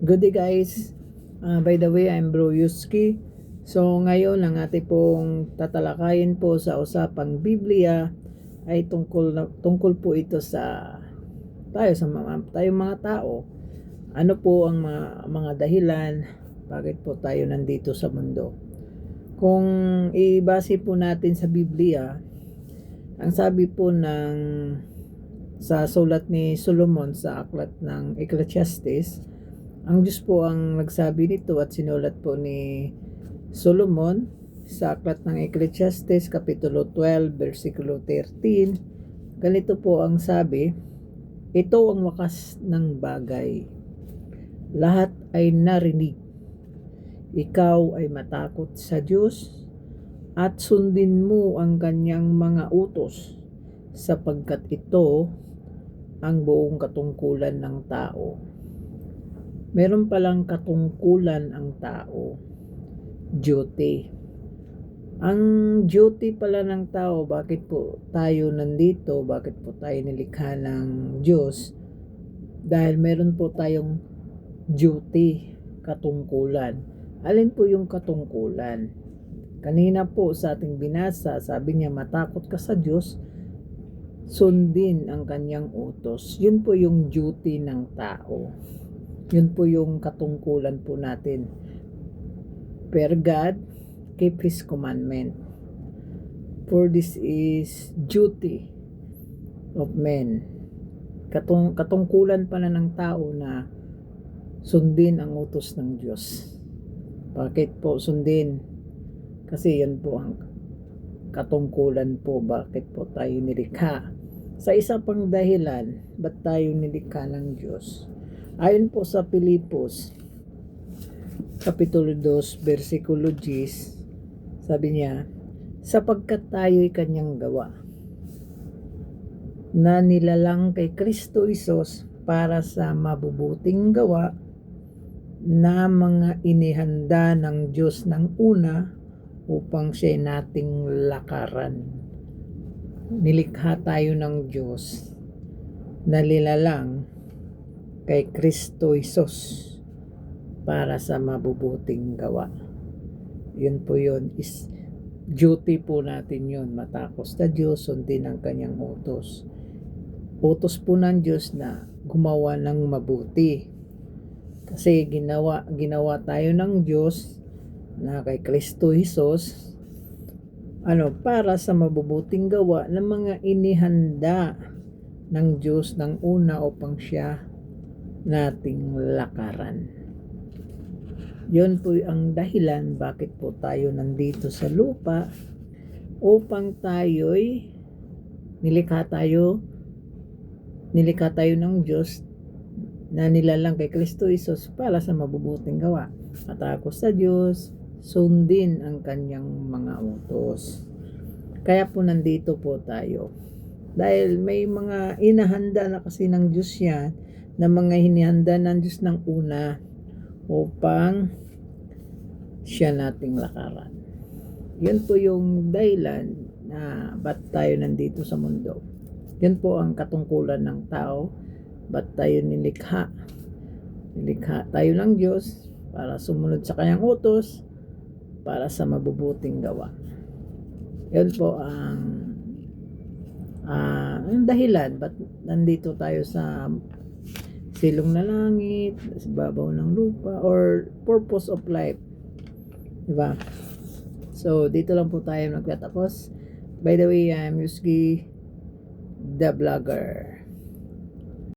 Good day guys. Uh, by the way, I'm Bro Yuski. So ngayon ang ating pong tatalakayin po sa usapang Biblia ay tungkol na, tungkol po ito sa tayo sa mga tayong mga tao. Ano po ang mga, mga dahilan bakit po tayo nandito sa mundo? Kung ibase po natin sa Biblia, ang sabi po ng sa sulat ni Solomon sa aklat ng Ecclesiastes, ang Diyos po ang nagsabi nito at sinulat po ni Solomon sa aklat ng Ecclesiastes Kapitulo 12, versikulo 13. Ganito po ang sabi, Ito ang wakas ng bagay. Lahat ay narinig. Ikaw ay matakot sa Diyos at sundin mo ang kanyang mga utos sapagkat ito ang buong katungkulan ng tao. Meron palang katungkulan ang tao. Duty. Ang duty pala ng tao, bakit po tayo nandito, bakit po tayo nilikha ng Diyos? Dahil meron po tayong duty, katungkulan. Alin po yung katungkulan? Kanina po sa ating binasa, sabi niya matakot ka sa Diyos, sundin ang kanyang utos. Yun po yung duty ng tao. Yun po yung katungkulan po natin. Per God, keep His commandment. For this is duty of men. Katung katungkulan pala ng tao na sundin ang utos ng Diyos. Bakit po sundin? Kasi yan po ang katungkulan po bakit po tayo nilikha. Sa isa pang dahilan, ba't tayo nilikha ng Diyos? Ayon po sa Pilipos, Kapitulo 2, versikulo 10, sabi niya, sapagkat tayo'y kanyang gawa, na nilalang kay Kristo Isos para sa mabubuting gawa na mga inihanda ng Diyos ng una upang siya nating lakaran. Nilikha tayo ng Diyos na nilalang kay Kristo Isos para sa mabubuting gawa. Yun po yun is duty po natin yun. Matakos sa Diyos, sundin ang kanyang utos. Utos po ng Diyos na gumawa ng mabuti. Kasi ginawa, ginawa tayo ng Diyos na kay Kristo Jesus ano para sa mabubuting gawa ng mga inihanda ng Diyos ng una upang siya nating lakaran. Yon po ang dahilan bakit po tayo nandito sa lupa upang tayo'y nilikha tayo nilikha tayo ng Diyos na nilalang kay Kristo Isos para sa mabubuting gawa. Matakos sa Diyos, sundin ang kanyang mga utos. Kaya po nandito po tayo. Dahil may mga inahanda na kasi ng Diyos yan, na mga hinihanda ng Diyos ng una upang siya nating lakaran. Yun po yung dahilan na ba't tayo nandito sa mundo. Yun po ang katungkulan ng tao, ba't tayo nilikha. Nilikha tayo ng Diyos para sumunod sa kanyang utos, para sa mabubuting gawa. Yun po ang uh, ang dahilan ba't nandito tayo sa silong na langit, sa babaw ng lupa, or purpose of life. Diba? So, dito lang po tayo nagtatapos. By the way, I'm Yuski, the vlogger.